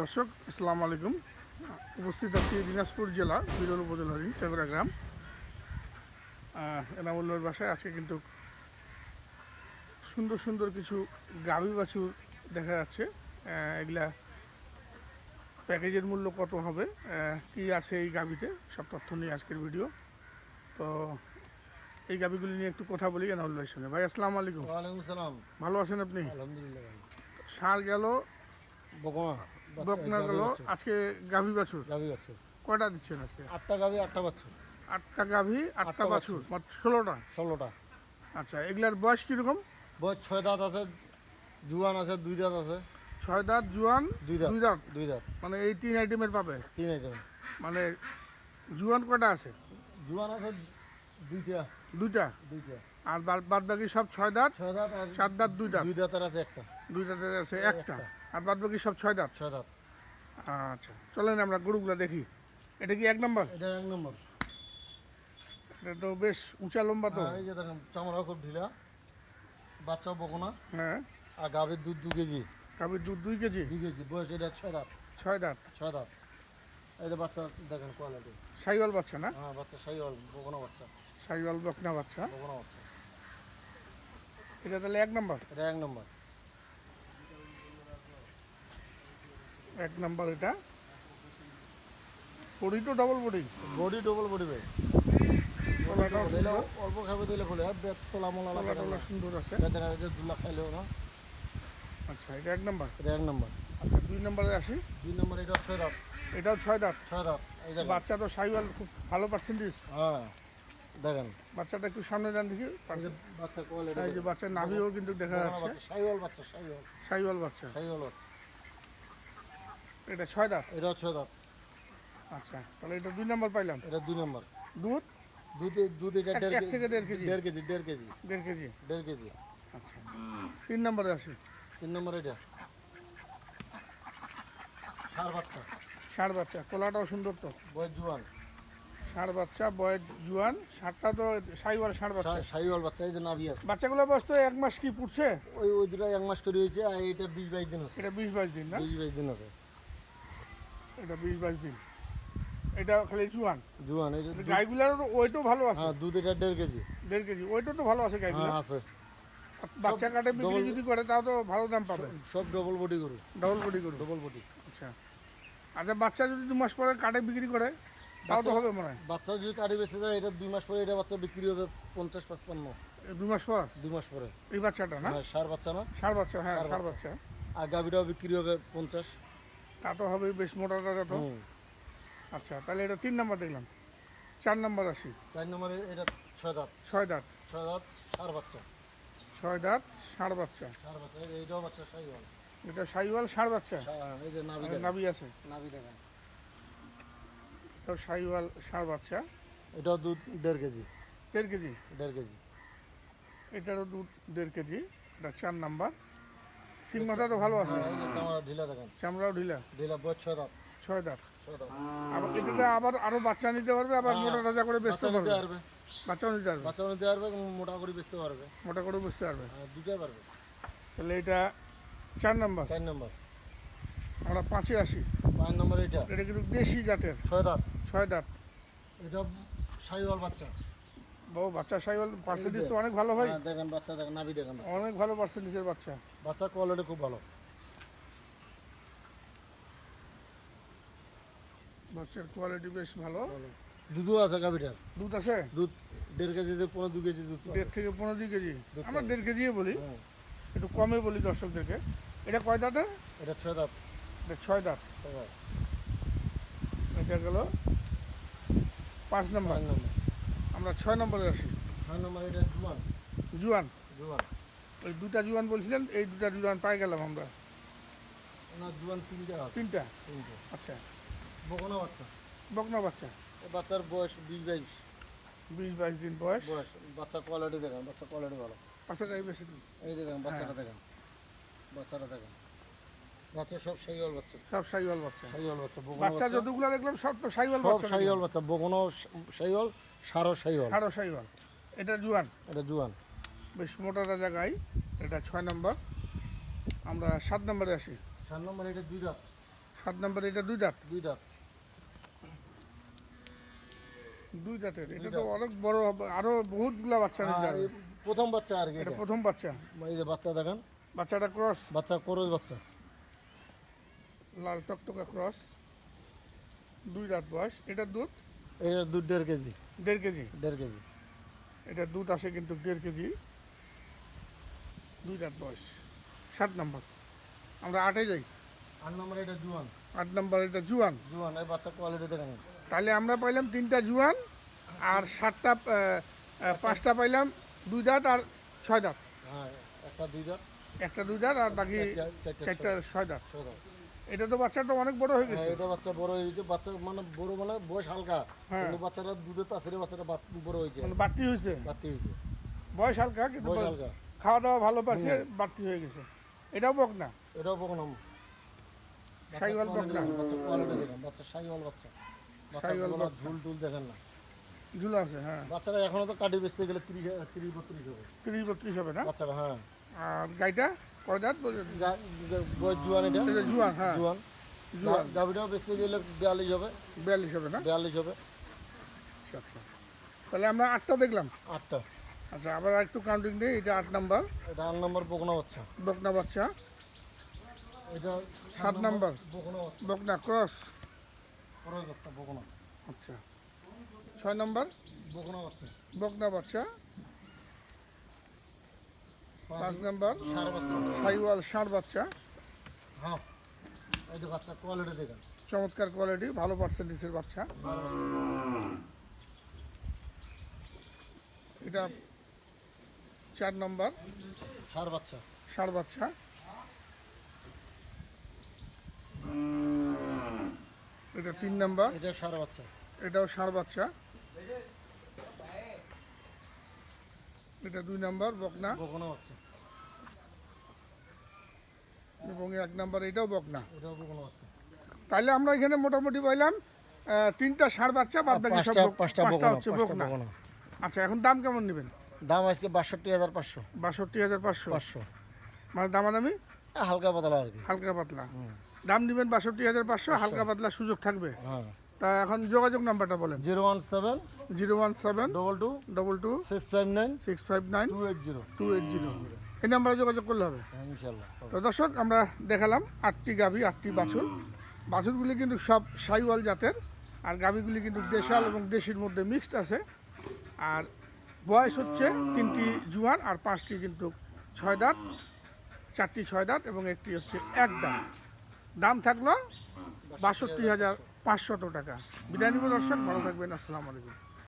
দর্শক আসসালামু আলাইকুম। উপস্থিত আছি দিনাজপুর জেলা বিরল উপজেলার চেগড়া গ্রাম। এনামুল্লার বাসায় আজকে কিন্তু সুন্দর সুন্দর কিছু গাভী বাছুর দেখা যাচ্ছে। এগুলা প্যাকেজের মূল্য কত হবে? কি আছে এই গাভীতে? সব তথ্য নিয়ে আজকের ভিডিও। তো এই গাভীগুলি নিয়ে একটু কথা বলি এনামুল ভাইয়ের সঙ্গে। ভাই আসসালামু আলাইকুম। ওয়ালাইকুম সালাম। ভালো আছেন আপনি? আলহামদুলিল্লাহ ভাই। সার গেল বকমা বকনা গেল। আজকে গাভী বাছুর। গাভি বাচ্চা কয়টা দিচ্ছেন আজকে? আটটা গাভি আটটা বাচ্চা আটটা গাভী আটটা বাছুর। মোট ষোলোটা? ষোলোটা। আচ্ছা এগুলার বয়স কীরকম? বয়স ছয় দাঁত আছে জুয়ান আছে দুই দাঁত আছে। ছয় দাঁত জুয়ান দুই দাঁত দুই দাঁত? দুই দাঁত। মানে এই তিন আইটেমের পাবে? তিন আইটেম। মানে জুয়ান কয়টা আছে? জুয়ান আছে দুইটা। দুইটা? দুইটা। আর বাদ বাকি সব ছয় দাঁত? ছয় দাঁত চার দাঁত দুই দাঁত? দুই দাঁতের আছে একটা। দুই দাঁতের আছে একটা। আর বাদ বাকি সব ছয় দাঁত? ছয় দাঁত। আচ্ছা চলেন আমরা গরুগুলো দেখি। এটা কি এক নম্বর? এটা এক নম্বর। এটা তো বেশ উঁচা লম্বা তো। এই যে দেখেন চামড়া খুব ঢিলা। বাচ্চা বকনা হ্যাঁ। আর গাভীর দুধ দু কেজি। গাভীর দুধ দুই কেজি? দুই কেজি বয়স এটা ছয় দাঁত। ছয় দাঁত? ছয় দাঁত। এই যে বাচ্চা দেখেন কোয়ালিটি সাইওয়াল বাচ্চা না? হ্যাঁ বাচ্চা সাইওয়াল বকনা বাচ্চা। সাইওয়াল বকনা বাচ্চা। বকনা বাচ্চা। এটা তাহলে এক নম্বর? এটা এক নম্বর। এক নম্বর এটা। বডি তো double body body double body ভাই। দিলে অল্প খাবে দিলে বলে বেত তোলা মোলা লাগা টলা সুন্দর আছে। দেখা যায় দু লাখ খাইলেও না। আচ্ছা এটা এক নম্বর? এটা এক নম্বর। আচ্ছা দুই নম্বরে আসি। দুই নম্বর এটা ছয় দাঁত। এটাও ছয় দাঁত? ছয় দেখেন। বাচ্চা তো সাইওয়াল খুব ভালো পার্সেন্টেজ হ্যাঁ দেখেন। বাচ্চাটা একটু সামনে যান দেখি। বাচ্চা কোয়ালিটি এই যে বাচ্চার নাভিও কিন্তু দেখা যাচ্ছে। সাইওয়াল বাচ্চা সাইওয়াল। সাইওয়াল বাচ্চা। সাইওয়াল বাচ্চা। এটা ছয় দাঁত? এটাও ছয় দাঁত। আচ্ছা তাহলে এটা দুই নম্বর পাইলাম। এটা দুই নম্বর। দুধ? দুধ দুধ এটা দেড় থেকে দেড় কেজি। দেড় কেজি দেড় কেজি। দেড় কেজি? দেড় কেজি। আচ্ছা তিন নম্বরে আসি। তিন নম্বর এটা। সার বাচ্চা। ষাঁড় বাচ্চা কোলাটাও সুন্দর তো? বয়স জুয়ান। ষাঁড় বাচ্চা বয়ের জুয়ান ষাঁড়টা তো সাইওয়াল ষাঁড় বাচ্চা। সাইওয়াল বাচ্চা এই যে নাভি আছে। বাচ্চাগুলো বয়স তো এক মাস কি পুড়ছে? ওই ওই দুটো এক মাস করে হয়েছে আর এটা বিশ বাইশ দিন আছে। এটা বিশ বাইশ দিন না? বিশ বাইশ দিন আছে। এটা বিশ বাইশ দিন। এটা খালি জুয়ান। জুয়ান এটা গাইগুলার ওয়েটও ভালো আছে। হ্যাঁ দুধ এটা দেড় কেজি। দেড় কেজি তো ভালো আছে গাইগুলো। হ্যাঁ আছে। বাচ্চা কাটে বিক্রি যদি করে তাও তো ভালো দাম পাবে। সব- ডবল বডি গরু। ডবল বডি ডবল বডি আচ্ছা। আচ্ছা বাচ্চা যদি দু মাস পরে কাটে বিক্রি করে তাও তো হবে মনে হয়। বাচ্চা যদি কাটি বেঁচে যায় এটা দুই মাস পরে এটা বাচ্চা বিক্রি হবে পঞ্চাশ পাঁচপান্ন। এই দু মাস পর? দুই মাস পরে। এই বাচ্চাটা না? হ্যাঁ সার বাচ্চা না? ষাঁড় বাচ্চা হ্যাঁ ষাঁড় বাচ্চা। আর গাভিটাও বিক্রি হবে পঞ্চাশ। তা তো হবে বেশ মোটা টাটা তো আচ্ছা তাহলে এটা তিন নম্বর দেখলাম। চার নম্বর আসি। চার নম্বরে এটা ছয় দাঁত। ছয় দাঁত। ছয় দাঁত সার বাচ্চা। ছয় দাঁত ষাঁড় বাচ্চা। সার বাচ্চা এই যে এইটাও বাচ্চা সাইওয়াল। এটা সাইওয়াল ষাঁড় বাচ্চা? এই যে নাভি আর দেখেন। নাভি আছে। নাভি দেখেন। তো সাইওয়াল ষাঁড় বাচ্চা। এটাও দুধ দেড় কেজি। দেড় কেজি? দেড় কেজি। এটারও দুধ দেড় কেজি। এটা চার নাম্বার। সিং মাথা তো ভালো আছে। হ্যাঁ, ঢিলা দেখেন। চামড়াও ঢিলা? ঢিলা বয়স ছয় দাঁত। ছয় দাঁত। আবার এটাতে আবার আরও বাচ্চা নিতে পারবে আবার হ্যাঁ, মোটা তাজা করে বেচতে পারবে। বাচ্চাও নিতে পারবে। বাচ্চা নিতে পারবে এবং মোটা করে বেচতে পারবে। মোটা করে বেচতে পারবে। হ্যাঁ, দুটাই পারবে। তাহলে এটা চার নাম্বার। চার নম্বর। আমরা পাঁচে আসি। পাঁচ নম্বর এটা। এটা কিন্তু দেশি জাতের। ছয় দাঁত। ছয় দাঁত। এটা সাইওয়াল বাচ্চা। বাবু বাচ্চা সাইওয়াল পার্সেন্টেজ তো অনেক ভালো ভাই। হ্যাঁ, দেখেন বাচ্চা দেখেন নাভি দেখেন অনেক ভালো পার্সেন্টেজের বাচ্চা। বাচ্চার কোয়ালিটি খুব ভালো। বাচ্চার কোয়ালিটি বেশ ভালো। দুধও আছে গাভিটার দুধ আছে? দুধ দেড় কেজি থেকে পনেরো দু কেজি দুধ দেড় থেকে পনেরো দুই কেজি? আমরা দেড় কেজি বলি। হ্যাঁ, একটু কমে বলি দর্শকদেরকে। এটা কয় দাঁতের? এটা ছয় দাঁত। এটা ছয় দাঁত। এটা গেল পাঁচ নম্বর। নম্বর। আমরা ছয় নম্বরে আসি। ছয় নম্বর এটা জুয়ান। জুয়ান। জুয়ান। ওই দুটা জুয়ান বলছিলেন এই দুটা জুয়ান পাই গেলাম আমরা। জুয়ান তিনটে আচ্ছা। বকনা বাচ্চা। বকনা বাচ্চা? বাচ্চার বয়স বিশ বাইশ। বিশ বাইশ দিন বয়স? বয়স। বাচ্চা কোয়ালিটি দেখেন বাচ্চা কোয়ালিটি ভালো। বাচ্চাটাই বেশি এই দেখেন বাচ্চাটা দেখেন। বাচ্চাটা দেখেন। বাচ্চা সব সাইওয়াল বাচ্চা। সব সাইওয়াল বাচ্চা। সাইওয়াল বাচ্চা বাচ্চা যতগুলো দেখলাম সব তো সাইওয়াল বাচ্চা সাইওয়াল বাচ্চা বকনো সাইওয়াল। সারও সাইওয়াল আরও সাইওয়াল এটা জুয়ান। এটা জুয়ান। বেশ মোটা তাজা গাই। এটা ছয় নম্বর। আমরা সাত নম্বরে আসি। সাত নম্বর এটা দুই দাঁত। সাত নম্বর এটা দুই দাঁত। দুই দাঁত। দুই দাঁতের। এটা তো অনেক বড় হবে। আরও বহুতগুলা বাচ্চা হ্যাঁ, প্রথম বাচ্চা আর কি এটা। প্রথম বাচ্চা। এই যে বাচ্চা দেখেন। বাচ্চাটা ক্রস। বাচ্চা করজ বাচ্চা। লাল টকটকা ক্রস। দুই দাঁত বয়স। এটা দুধ? এটা দুধ দেড় কেজি। দেড় কেজি। দেড় কেজি। এটা দুধ আসে কিন্তু দেড় কেজি। দুই দাঁত বয়স সাত নম্বর। আমরা আটে যাই। আট নম্বর এটা জুয়ান। আট নম্বর এটা জুয়ান। জুয়ান এই বাচ্চা কোয়ালিটি দেখেন। তাহলে আমরা পাইলাম তিনটা জুয়ান আর সাতটা পাঁচটা পাইলাম দুই দাঁত আর ছয় দাঁত। হ্যাঁ একটা দুই দাঁত। একটা দুই দাঁত আর বাকি চারটা ছয় দাঁত। ছয় দাঁত। এটা তো বাচ্চাটা অনেক বড় হয়ে হ্যাঁ গেছে এটা বাচ্চা বড় হয়েছে বাচ্চা মানে বড় মানে বয়স হালকা। হ্যাঁ। কিন্তু বাচ্চাটা দুধের তাসিরে বাচ্চাটা বড় হয়েছে। মানে বাড়তি হয়েছে? বাড়তি হয়েছে। বয়স হালকা কিন্তু বয়স হালকা। খাওয়া দাওয়া ভালো পাচ্ছে বাড়তি হয়ে গেছে। এটাও বক না এটাও শাহিওয়াল বকনা। বাচ্চা কোয়ালিটি দেখেন বাচ্চা শাহিওয়াল বাচ্চা। বাচ্চা শাহিওয়াল ঝুল টুল দেখেন না। ঝুলো আছে হ্যাঁ। বাচ্চারা এখনও তো কাটি বেচতে গেলে তিরিশ তিরিশ বত্রিশ হবে। তিরিশ বত্রিশ হবে না? বাচ্চারা হ্যাঁ। আর গাইটা? কয় দাঁত জুয়ান এটা? জুয়ান হ্যাঁ। জুয়ান। জুয়ান। গাভিটাও বেচতে গেলে বিয়াল্লিশ হবে। বিয়াল্লিশ হবে না? বিয়াল্লিশ হবে। আচ্ছা আচ্ছা। তাহলে আমরা আটটা দেখলাম। আটটা। আচ্ছা আবার একটু কাউন্টিং দিই এটা আট নাম্বার। এটা আট নম্বর বকনা বাচ্চা। বকনা বাচ্চা। এটা সাত নাম্বার বকনা ক্রস। বকনা। আচ্ছা। ছয় নম্বর। বকনা বাচ্চা। বকনা বাচ্চা। পাঁচ নাম্বার সাইওয়াল ষাঁড় বাচ্চা। হ্যাঁ বাচ্চা কোয়ালিটি দেখেন। চমৎকার কোয়ালিটি ভালো পার্সেন্টেজের বাচ্চা। এটা চার নম্বর বাচ্চা। ষাঁড় বাচ্চা। এটা তিন নাম্বার। এটা সার বাচ্চা। এটাও ষাঁড় বাচ্চা। এটা দুই নাম্বার বকনা। বকনা বাচ্চা এবং এক নাম্বার এটাও বকনা। এটাও বকনা বাচ্চা তাহলে আমরা এখানে মোটামুটি পাইলাম তিনটা ষাঁড় বাচ্চা বাদ বাকি সব পাঁচটা হচ্ছে পাঁচটা বকনা। আচ্ছা এখন দাম কেমন নেবেন? দাম আজকে বাষট্টি হাজার পাঁচশো। বাষট্টি হাজার পাঁচশো? পাঁচশো। মানে দামাদামি? হালকা পাতলা আর কি। হালকা পাতলা। দাম দিবেন বাষট্টি হাজার পাঁচশো। হালকা পাতলা সুযোগ থাকবে। হ্যাঁ। তা এখন যোগাযোগ নাম্বারটা বলেন। Zero one seven zero one seven double two double two six five nine six five nine two eight zero two eight zero এই নাম্বারে যোগাযোগ করলে হবে। হ্যাঁ ইনশাল্লাহ। তো দর্শক আমরা দেখালাম আটটি গাভি আটটি বাছুর। বাছুরগুলি কিন্তু সব সাইওয়াল জাতের আর গাভিগুলি কিন্তু দেশাল এবং দেশির মধ্যে মিক্সড আছে। আর বয়স হচ্ছে তিনটি জুয়ান আর পাঁচটি কিন্তু ছয় দাঁত চারটি ছয় দাঁত এবং একটি হচ্ছে এক দাঁত। দাম থাকল বাষট্টি হাজার পাঁচশত টাকা। বিদায় নিব দর্শক ভালো থাকবেন আসসালামু আলাইকুম।